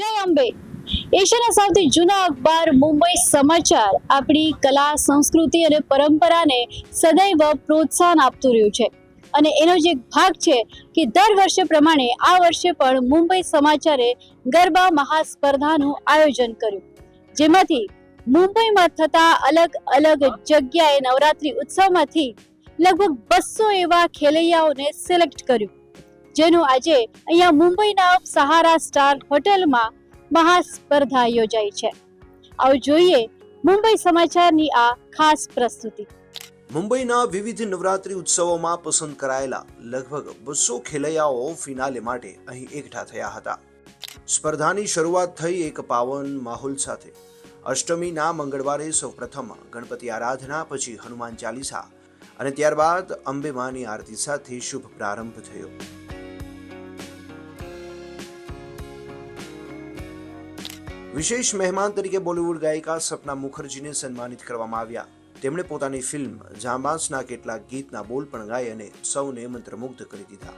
જય અંબે એશિયાના સૌથી જૂના અખબાર મુંબઈ સમાચાર આપણી કલા, સંસ્કૃતિ અને પરંપરાને સદૈવ પ્રોત્સાહન આપતું રહ્યું છે. અને એનો જે એક ભાગ છે કે દર વર્ષે પ્રમાણે આ વર્ષે પણ મુંબઈ સમાચારે ગરબા મહાસ્પર્ધાનું આયોજન કર્યું. જેમાંથી મુંબઈમાં થતા અલગ અલગ જગ્યાએ નવરાત્રી ઉત્સવમાંથી લગભગ બસો એવા ખેલૈયાઓને સિલેક્ટ કર્યું. જેનું આજે અહીંયા મુંબઈના સહારા સ્ટાર હોટેલમાં મહાસ્પર્ધા યોજાઈ છે. આવો જોઈએ મુંબઈ સમાચારની આ ખાસ પ્રસ્તુતિ. મુંબઈના વિવિધ નવરાત્રી ઉત્સવોમાં પસંદ કરાયેલા લગભગ બસો ખેલૈયાઓ ફિનાલે માટે અહીં એકઠા થયા હતા. સ્પર્ધાની શરૂઆત થઈ એક પાવન માહોલ સાથે. અષ્ટમીના મંગળવારે સૌપ્રથમ ગણપતિ આરાધના, પછી હનુમાન ચાલીસા અને ત્યારબાદ અંબે માની આરતી સાથે શુભ પ્રારંભ થયો. વિશેષ મહેમાન તરીકે બોલિવૂડ ગાયિકા સપના મુખર્જીને સન્માનિત કરવામાં આવ્યા. તેમણે પોતાની ફિલ્મ જાંબાસના કેટલાક ગીતના બોલ પણ ગાય અને સૌને મંત્રમુગ્ધ કરી દીધા.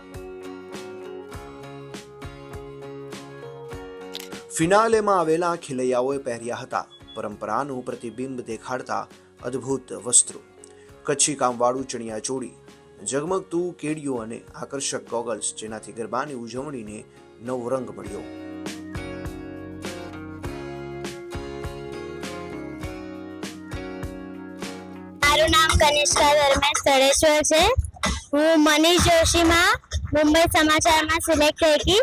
ફિનાલેમાં આવેલા ખેલૈયાઓએ પહેર્યા હતા. પરંપરાનું પ્રતિબિંબ દેખાડતા અદ્ભુત વસ્ત્રો. કચ્છી કામવાળું ચણિયા ચોળી, ઝગમગતું કેડિયું અને આકર્ષક ગોગલ્સ જેનાથી ગરબાની ઉજવણીને નવો રંગ મળ્યો. કનિષ્કા ધર્મેશ તળેશ્વર છે. હું મનીષ જોશીમાં મુંબઈ સમાચારમાં સિલેક્ટ થઈ હતી.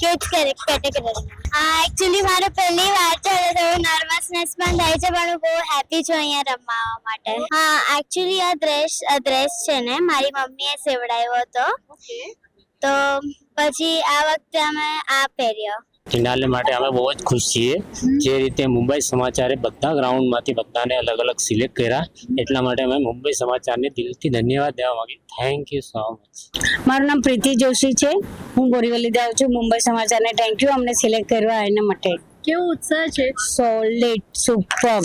કેટેગરી હા એકચ્યુઅલી મારો પહેલી વાર છે. થોડું નર્વસનેસ પણ થાય છે પણ હું બહુ હેપી છું અહીંયા રમવા માટે. હા એકચ્યુઅલી આ ડ્રેસ આ ડ્રેસ છે ને મારી મમ્મીએ સેવડાવ્યો હતો. તો પછી આ વખતે અમે આ પહેર્યો. ફિનાલે માટે અમે બહુ જ ખુશ છીએ. જે રીતે મુંબઈ સમાચારે બધા ગ્રાઉન્ડમાંથી બધાને અલગ અલગ સિલેક્ટ કર્યા. એટલા માટે અમે મુંબઈ સમાચારને દિલથી ધન્યવાદ દેવા માંગીએ. થેન્ક યુ સો મચ મારું નામ પ્રીતિ જોશી છે. હું બોરીવલી જાઉં છું. મુંબઈ સમાચારને થેન્ક યુ અમને સિલેક્ટ કરવા એના માટે. કેવો ઉત્સાહ છે? સોલિડ સુપર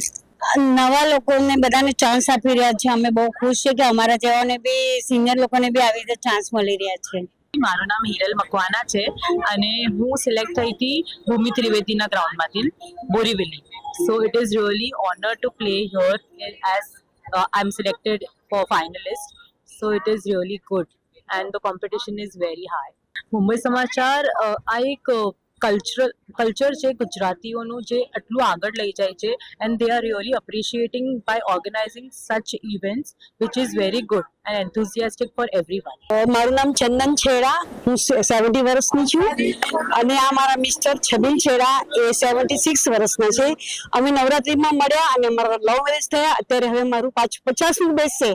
નવા લોકોને બધાને ચાન્સ આપી રહ્યા છે. અમે બહુ ખુશ છીએ કે અમારા જેવાને બી સિનિયર લોકોને બી આવી રીતે ચાન્સ મળી રહ્યા છે. મારું નામ હિરલ મકવાના છે અને હું સિલેક્ટ થઈ હતી ભૂમિ ત્રિવેદીના ગ્રાઉન્ડમાંથી Borivali. So it is really honour to play here as I am selected for finalist so it is really good and the competition is very high Mumbai Samachar આ એક કલ્ચરલ કલ્ચર છે, ગુજરાતીઓનું જે આટલું આગળ લઈ જાય છે and they are really appreciating by organising such events which is very good and enthusiastic for every one મારું નામ ચંદન છેડા, હું સેવન્ટી વર્ષની છું, અને આ મારા મિસ્ટર છબીલ છેડા એ સેવન્ટી સિક્સ વર્ષના છે. અમે નવરાત્રીમાં મળ્યા અને અમારા લવ મેરેજ થયા, અત્યારે હવે મારું પાછું પચાસનું બેસશે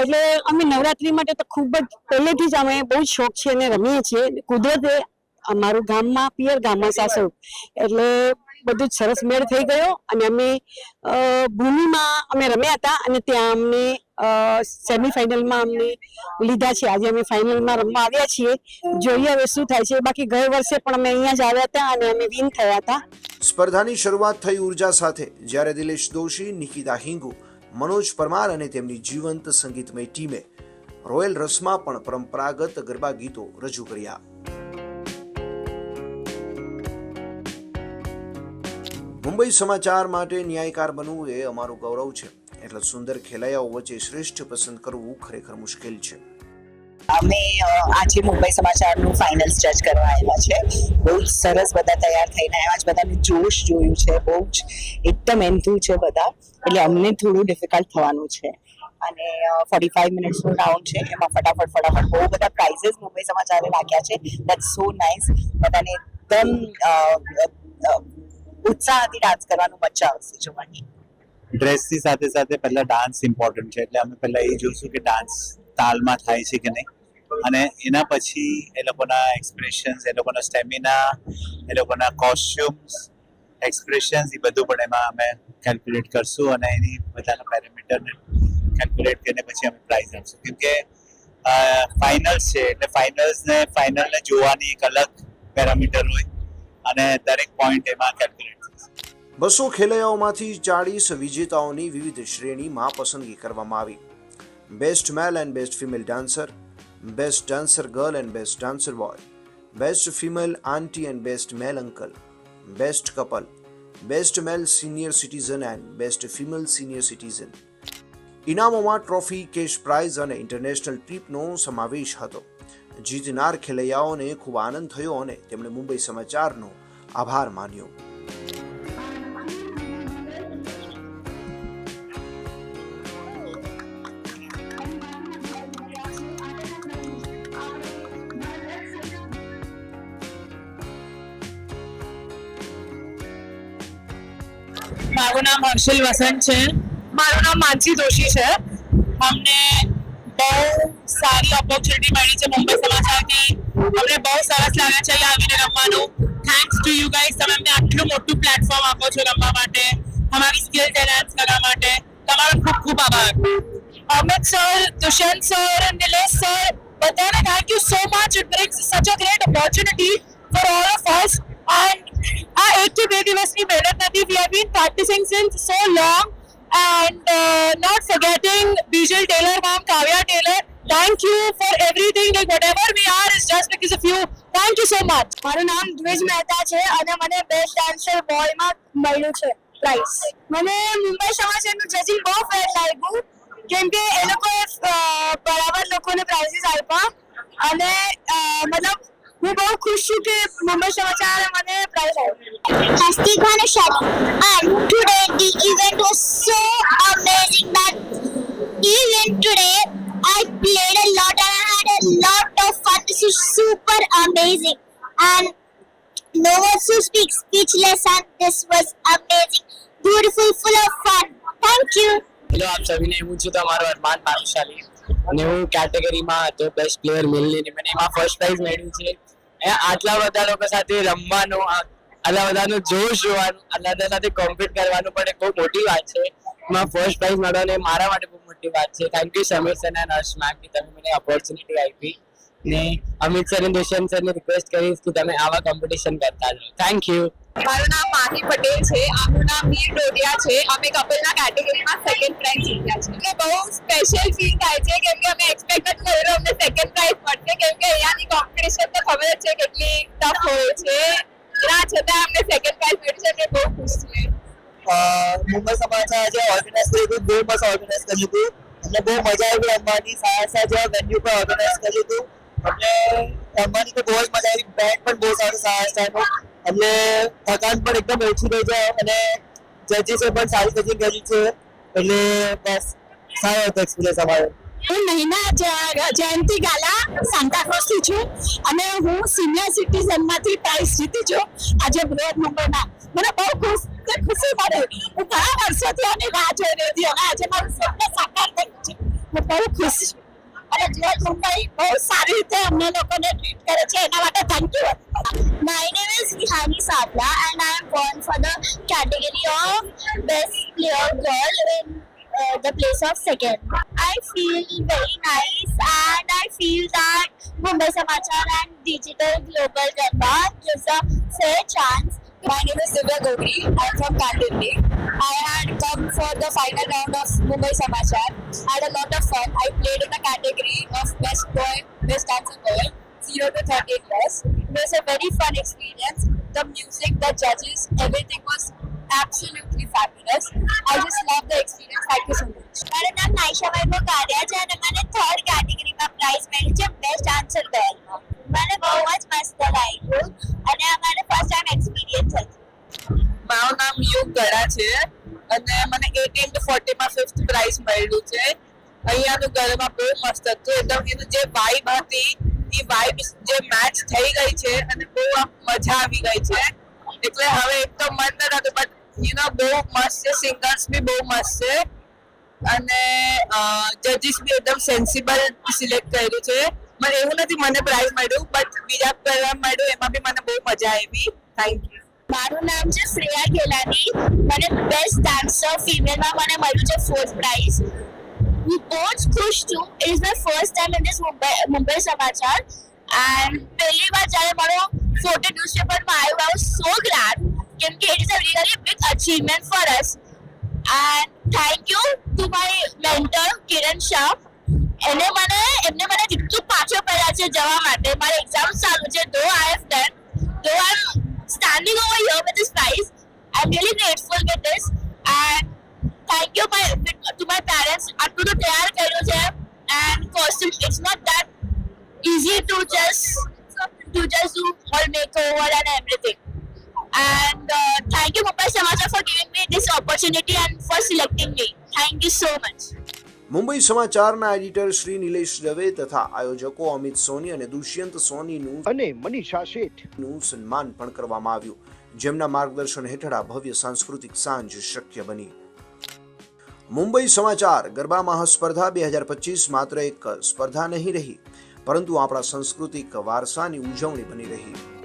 એટલે અમે નવરાત્રી માટે તો ખૂબ જ, પહેલેથી જ અમે બહુ શોખ છે અને રમીએ છીએ. કુદરતે અમારું ગામમાં પિયર ગામમાં સાસુ એટલે બધું જ સરસ મેળ થઈ ગયો અને અમે ભૂમિમાં અમે રમ્યા હતા અને ત્યાં અમને સેમીફાઇનલમાં અમને લીધા છે. આજે અમે ફાઇનલમાં રમવા આવ્યા છીએ. જોઈએ હવે શું થાય છે. બાકી ગયે વર્ષે પણ અમે અહીંયા જ આવ્યા હતા અને અમે વિન થયા હતા. સ્પર્ધાની શરૂઆત થઈ ઊર્જા સાથે. જ્યારે દિલેશ દોશી નિકિતા હિંગુ મનોજ પરમાર અને તેમની જીવંત સંગીતમય ટીમે રોયલ રસમાં પણ પરંપરાગત ગરબા ગીતો રજૂ કર્યા. મુંબઈ સમાચાર માટે ન્યાયકાર બનવું એ અમારું ગૌરવ છે. એટલે સુંદર ખેલૈયાઓ વચ્ચે શ્રેષ્ઠ પસંદ કરવું ખરેખર મુશ્કેલ છે. અમે આજે મુંબઈ સમાચારનું ફાઇનલ જજ કરવા આવ્યા છે. બહુ જ સરસ બધા તૈયાર થઈને આવ્યા. છે બધાને જોશ જોયું છે, બહુ જ એકદમ એન્થુ છે બધા. એટલે અમને થોડું ડિફિકલ્ટ થવાનું છે. અને ફોર્ટી ફાઈવ મિનિટ્સનું રાઉન્ડ છે. એમાં ફટાફટ ફટાફટ બહુ બધા પ્રાઇઝિસ મુંબઈ સમાચારે રાખ્યા છે. દેટ સો નાઇસ બધાને એકદમ ઉત્સાહથી ડાન્સ કરવાનું મજા આવશે જોવાની. ડ્રેસની સાથે સાથે પહેલા ડાન્સ ઇમ્પોર્ટન્ટ છે, એટલે અમે પહેલા એ જોઈશું કે ડાન્સ તાલમાં થાય છે કે નહીં. અને એના પછી એ લોકોના એક્સપ્રેશન્સ એ લોકોના સ્ટેમિના એ લોકોના કોસ્ટ્યુમ્સ એક્સપ્રેશન્સ એ બધું પણ એમાં અમે કેલ્ક્યુલેટ કરશું અને એની બધાના પેરામીટરને કેલ્ક્યુલેટ કરીને પછી અમે પ્રાઇઝ આપશું. કેમ કે ફાઇનલ્સ છે, એટલે ફાઇનલ્સને ફાઇનલને જોવાની એક અલગ પેરામીટર હોય. અને દરેક પોઈન્ટ એમાં કેલ્ક્યુલેટ બસો ખેલૈયાઓમાંથી ચાળીસ વિજેતાઓની વિવિધ શ્રેણીમાં પસંદગી કરવામાં આવી. Best male and best female dancer best dancer girl and best dancer boy best female aunty and best male uncle best couple best male senior citizen and best female senior citizen ઇનામોમાં trophy cash prize અને international ટ્રીપનો સમાવેશ હતો. જીતનાર ખેલૈયાઓને ખૂબ આનંદ થયો અને તેમણે મુંબઈ સમાચારનો આભાર માન્યો. મારું નામ હર્ષિલ વસંત છે. મારું નામ માનસી જોશી છે. અમને બહુ સારી ઓપોર્ચ્યુનિટી મળી છે મુંબઈ સમાચારથી. અમને બહુ સરસ લાગે છે અહીંયા આવીને રમવાનું. થેન્ક્સ ટુ યુ ગાઈઝ તમે અમને આટલું મોટું પ્લેટફોર્મ આપો છો રમવા માટે અમારી સ્કિલ એનહાન્સ કરવા માટે. તમારો ખૂબ ખૂબ આભાર. Amit sir Dushyant sir Nilesh sir બધાને thank you so much it brings such a great opportunity for all of us and આ એક કે બે દિવસની મહેનત નથી. We have been practising since so long and not forgetting Bijal Tailor ma'am Kavya Tailor thank you for everything like whatever we are is just because of you thank you so much મારું નામ દ્વિજ મહેતા છે અને મને best dancer બોયમાં મળ્યું છે. Price મને Mumbai સમાચારનું judging બહુ ફેર લાગ્યું. કેમ કે એ લોકોએ બરાબર લોકોને પ્રાઇઝિસ આપ્યા. અને મતલબ હું બહુ ખુશ છું કે મુંબઈ સમાચારે મને પ્રાઇઝ આપ્યો Hastik Bhanushali. And today the event was so amazing that even today I played a lot and I had a lot of fun. This is super amazing. And no words to speak, speechless, and this was amazing, beautiful, full of fun. Thank you. Hello આપ સભીને હું છું તમારો અરમાન ભાનુશાલી અને હું કેટેગરીમાં હતો best player મેલની મને એમાં ફર્સ્ટ પ્રાઇઝ મેળવ્યું છે એ આટલા બધા લોકો સાથે રમવાનું આટલા બધાનું જોશ જોવાનું, આટલા બધા સાથે કોમ્પિટ કરવાનું પણ એક બહુ મોટી વાત છે. માં ફર્સ્ટ પ્રાઇઝ મળવાનું એ મારા માટે બહુ મોટી વાત છે. થેન્ક યુ સમીર સર અને હર્ષ કે તમે મને ઓપોર્ચ્યુનિટી આપી. ને અમિત સર અને દુષ્યંત સરને રિક્વેસ્ટ કરીશ કે તમે આવા કોમ્પિટિશન કરતા રહો થેન્ક યુ મારું નામ માહી પટેલ છે. આમનું નામ વીર ડોડિયા છે. અમે કપલના કેટેગરીમાં સેકન્ડ પ્રાઇઝ જીત્યા છે એટલે બહુ સ્પેશિયલ ફીલ થાય છે કેમ કે અમે એક્સપેક્ટ નથી કર્યું. અમને સેકન્ડ પ્રાઇઝ મળશે. કેમ કે અહીંયાની કોમ્પિટિશન તો ખબર જ છે કેટલી ટફ હોય છે. એના છતાં અમને સેકન્ડ પ્રાઇઝ મળ્યું છે. એટલે બહુ ખુશ છીએ. મુંબઈ સમાચાર જે ઓર્ગેનાઇઝ કર્યું હતું. બહુ મસ્ત ઓર્ગેનાઇઝ કર્યું હતું. એટલે બહુ મજા આવી રમવાની સારા સારા વેન્યુ પર ઓર્ગેનાઇઝ કર્યું હતું. અમને રમવાની તો બહુ જ મજા બેન્ડ પણ બહુ સારી, સારા સારાનું અમને થકાન પણ એકદમ ઓછી થઈ જાય અને જજીસે પણ સારી જજિંગ કરી છે. એટલે બસ, સારો હતો એક્સપિરિયન્સ અમારો. હું મહિના જયંતિ ગાલા સાંતાક્રોઝથી છું. અને હું સિનિયર સિટીઝનમાંથી પ્રાઇઝ જીતી છું આજે બૃહદ મુંબઈમાં. મને બહુ ખુશ ખુશી મળે. હું ઘણા વર્ષોથી આની રાહ જોઈ રહી હતી. અને આજે મારું સ્વપ્ન સાકાર થયું છે. હું બહુ ખુશ છું. અને બૃહદ મુંબઈ બહુ સારી રીતે અમને લોકોને ટ્રીટ કરે છે એના માટે thank you My name is Vihani Savla and I am born for the category of Best Player Girl in uh, the place of second. I feel very nice and I feel that Mumbai Samachar and Digital Global Garba gives a fair chance. My name is Divya Gogri. I'm from Kandivali. I had come for the final round of Mumbai Samachar. I had a lot of fun. I played in the category of Best Boy, Best Dancer Boy, 0 to 30 years. It was a very fun experience. The music, the judges, everything was absolutely fabulous. I just love the experience. Thank you so much. મારું નામ નાઈશા વૈભવ કારિયા છે અને મને third કેટેગરીમાં price મળી છે best answer ગર્લમાં મને બહુ જ મસ્ત લાગ્યું અને અમારે ફર્સ્ટ ટાઈમ એક્સપિરિયન્સ હતું મારું નામ યુગ ગળા છે અને મને એટીન ટુ ફોર્ટીમાં ફિફ્થ પ્રાઇઝ મળ્યું છે અહીંયાનું ગરબા બહુ મસ્ત હતું. એકદમ એનું જે વાઇબ હતી, એ વાઇબ જે મેચ થઈ ગઈ છે અને બહુ મજા આવી ગઈ છે. એટલે હવે એક તો મન ન હતું બટ યુ બહુ મસ્ત છે. સિંગર્સ બી બહુ મસ્ત છે. અને જજીસ બી એકદમ સેન્સિબલ સિલેક્ટ કર્યું છે. મને એવું નથી, મને પ્રાઇઝ મળ્યું બટ બીજા પ્રોગ્રામ મળ્યું, એમાં બી મને બહુ મજા આવી. થેન્ક યુ મારું નામ છે શ્રેયા ગેલાની. મને બેસ્ટ ડાન્સર ફિમેલમાં મને મળ્યું છે ફોર્થ પ્રાઇઝ હું બહુ જ ખુશ છું it is my first time in this Mumbai Mumbai Samachar and પહેલી વાર જ્યારે મારો ફોટો ન્યૂઝપેપરમાં આવ્યો આઈ વોઝ સો ગ્લેડ કેમ કે it is a really big achievement for us and thank you to my mentor Kiran Shah એને મને એમને મને કેટલું પાછો પડ્યા છે જવા માટે મારે એક્ઝામ ચાલુ છે ધો I have done though I am standing over here with this prize I am really grateful with this and thank you my to my parents. આટલું તો તૈયાર કર્યું છે and costume it's not that easy to just to just do all makeover and everything. And uh, thank you Mumbai Samachar for giving me this opportunity and for selecting me. Thank you so much. Mumbai સમાચારના editor Shri Nilesh Dave તથા આયોજકો અમિત સોની અને દુષ્યંત સોનીનું અને મનીષા શેઠનું સન્માન પણ કરવામાં આવ્યું જેમના માર્ગદર્શન હેઠળ આ ભવ્ય સાંસ્કૃતિક સાંજ શક્ય બની મુંબઈ સમાચાર, ગરબા મહાસ્પર્ધા બે હજાર પચીસ માત્ર એક સ્પર્ધા નહીં રહી, પરંતુ આપણા સાંસ્કૃતિક વારસાની ઉજવણી બની રહી.